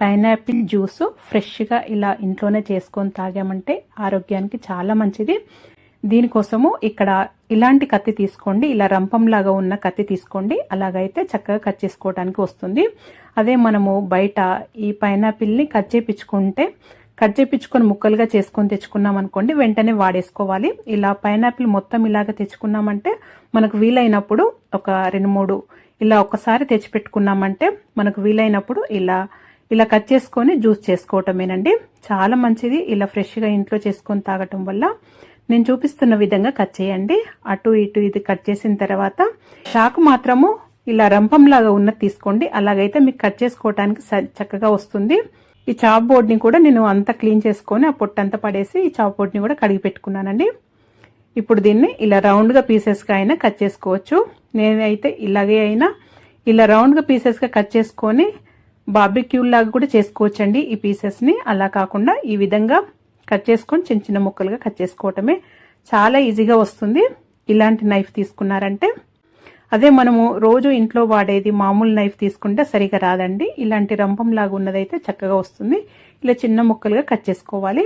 Pineapple juice ఫ్రెష్గా ఇలా ఇంట్లోనే చేసుకొని తాగామంటే ఆరోగ్యానికి చాలా మంచిది. దీనికోసము ఇక్కడ ఇలాంటి కత్తి తీసుకోండి. ఇలా రంపంలాగా ఉన్న కత్తి తీసుకోండి. అలాగైతే చక్కగా కట్ చేసుకోవడానికి వస్తుంది. అదే మనము బయట ఈ పైనాపిల్ని కట్ చేపించుకుంటే కట్ చేపించుకొని ముక్కలుగా చేసుకొని తెచ్చుకున్నాం అనుకోండి వెంటనే వాడేసుకోవాలి. ఇలా పైనాపిల్ మొత్తం ఇలాగ తెచ్చుకున్నామంటే మనకు వీలైనప్పుడు ఒక రెండు మూడు ఇలా ఒకసారి తెచ్చిపెట్టుకున్నామంటే మనకు వీలైనప్పుడు ఇలా ఇలా కట్ చేసుకొని జ్యూస్ చేసుకోవటమేనండి. చాలా మంచిది. ఇలా ఫ్రెష్గా ఇంట్లో చేసుకొని తాగటం వల్ల నేను చూపిస్తున్న విధంగా కట్ చేయండి. అటు ఇటు ఇది కట్ చేసిన తర్వాత షాకు మాత్రము ఇలా రంపంలాగా ఉన్నది తీసుకోండి. అలాగైతే మీకు కట్ చేసుకోవటానికి చక్కగా వస్తుంది. ఈ చాప్ బోర్డ్ని కూడా నేను అంతా క్లీన్ చేసుకొని ఆ పొట్టంతా పడేసి ఈ చాప్ బోర్డ్ని కూడా కడిగి పెట్టుకున్నానండి. ఇప్పుడు దీన్ని ఇలా రౌండ్గా పీసెస్గా అయినా కట్ చేసుకోవచ్చు. నేనైతే ఇలాగే అయినా ఇలా రౌండ్గా పీసెస్గా కట్ చేసుకొని బార్బిక్యూ లాగా కూడా చేసుకోవచ్చండి. ఈ పీసెస్ని అలా కాకుండా ఈ విధంగా కట్ చేసుకొని చిన్న చిన్న ముక్కలుగా కట్ చేసుకోవటమే చాలా ఈజీగా వస్తుంది. ఇలాంటి నైఫ్ తీసుకున్నారంటే అదే మనము రోజు ఇంట్లో వాడేది మామూలు నైఫ్ తీసుకుంటే సరిగా రాదండి. ఇలాంటి రంపం లాగా ఉన్నదైతే చక్కగా వస్తుంది. ఇలా చిన్న ముక్కలుగా కట్ చేసుకోవాలి.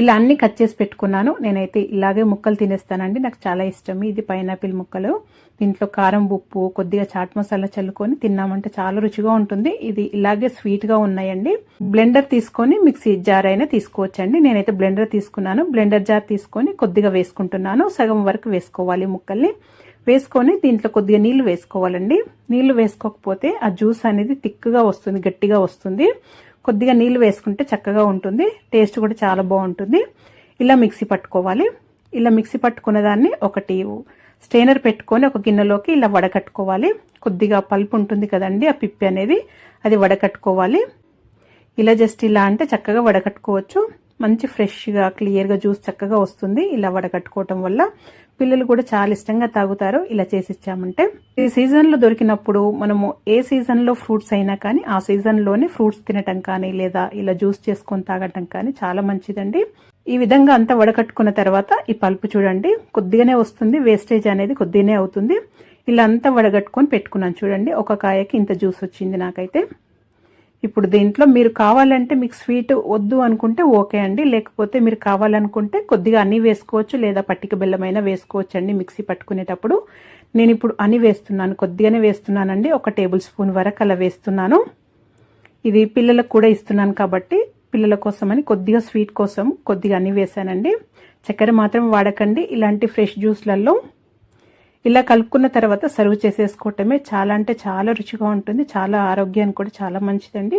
ఇలా అన్ని కట్ చేసి పెట్టుకున్నాను. నేనైతే ఇలాగే ముక్కలు తినేస్తానండి. నాకు చాలా ఇష్టం. ఇది పైనాపిల్ ముక్కలు. దీంట్లో కారం ఉప్పు కొద్దిగా చాట్ మసాలా చల్లుకొని తిన్నామంటే చాలా రుచిగా ఉంటుంది. ఇది ఇలాగే స్వీట్గా ఉన్నాయండి. బ్లెండర్ తీసుకొని మిక్సీ జార్ అయినా తీసుకోవచ్చండి. నేనైతే బ్లెండర్ తీసుకున్నాను. బ్లెండర్ జార్ తీసుకొని కొద్దిగా వేసుకుంటున్నాను. సగం వరకు వేసుకోవాలి ముక్కల్ని. వేసుకొని దీంట్లో కొద్దిగా నీళ్ళు వేసుకోవాలండి. నీళ్ళు వేసుకోకపోతే ఆ జ్యూస్ అనేది తిక్కుగా వస్తుంది గట్టిగా వస్తుంది. కొద్దిగా నీళ్ళు వేసుకుంటే చక్కగా ఉంటుంది. టేస్ట్ కూడా చాలా బాగుంటుంది. ఇలా మిక్సీ పట్టుకోవాలి. ఇలా మిక్సీ పట్టుకున్న దాన్ని ఒకటి స్టెయినర్ పెట్టుకొని ఒక గిన్నెలోకి ఇలా వడకట్టుకోవాలి. కొద్దిగా పల్పు ఉంటుంది కదండి ఆ పిప్పి అనేది. అది వడకట్టుకోవాలి. ఇలా జస్ట్ ఇలా అంటే చక్కగా వడకట్టుకోవచ్చు. మంచి ఫ్రెష్గా క్లియర్గా జ్యూస్ చక్కగా వస్తుంది. ఇలా వడకట్టుకోవటం వల్ల పిల్లలు కూడా చాలా ఇష్టంగా తాగుతారు. ఇలా చేసి ఇచ్చామంటే ఈ సీజన్లో దొరికినప్పుడు మనము ఏ సీజన్లో ఫ్రూట్స్ అయినా కానీ ఆ సీజన్లోనే ఫ్రూట్స్ తినటం కానీ లేదా ఇలా జ్యూస్ చేసుకొని తాగటం కానీ చాలా మంచిదండి. ఈ విధంగా అంతా వడకట్టుకున్న తర్వాత ఈ పల్పు చూడండి కొద్దిగానే వస్తుంది. వేస్టేజ్ అనేది కొద్దిగానే అవుతుంది. ఇలా అంతా వడగట్టుకొని పెట్టుకున్నాను చూడండి. ఒక కాయకి ఇంత జ్యూస్ వచ్చింది నాకైతే. ఇప్పుడు దీంట్లో మీరు కావాలంటే మీకు స్వీట్ వద్దు అనుకుంటే ఓకే అండి. లేకపోతే మీరు కావాలనుకుంటే కొద్దిగా అన్నీ వేసుకోవచ్చు లేదా పట్టిక బెల్లమైనా వేసుకోవచ్చు అండి మిక్సీ పట్టుకునేటప్పుడు. నేను ఇప్పుడు అని వేస్తున్నాను కొద్దిగానే వేస్తున్నానండి. ఒక టేబుల్ స్పూన్ వరకు అలా వేస్తున్నాను. ఇది పిల్లలకు కూడా ఇస్తున్నాను కాబట్టి పిల్లల కోసమని కొద్దిగా స్వీట్ కోసం కొద్దిగా అన్ని వేసానండి చక్కెర మాత్రం వాడకండి. ఇలాంటి ఫ్రెష్ జ్యూస్లలో ఇలా కలుపుకున్న తర్వాత సర్వ్ చేసేసుకోవటమే చాలా అంటే చాలా రుచిగా ఉంటుంది చాలా ఆరోగ్యానికి కూడా చాలా మంచిదండి.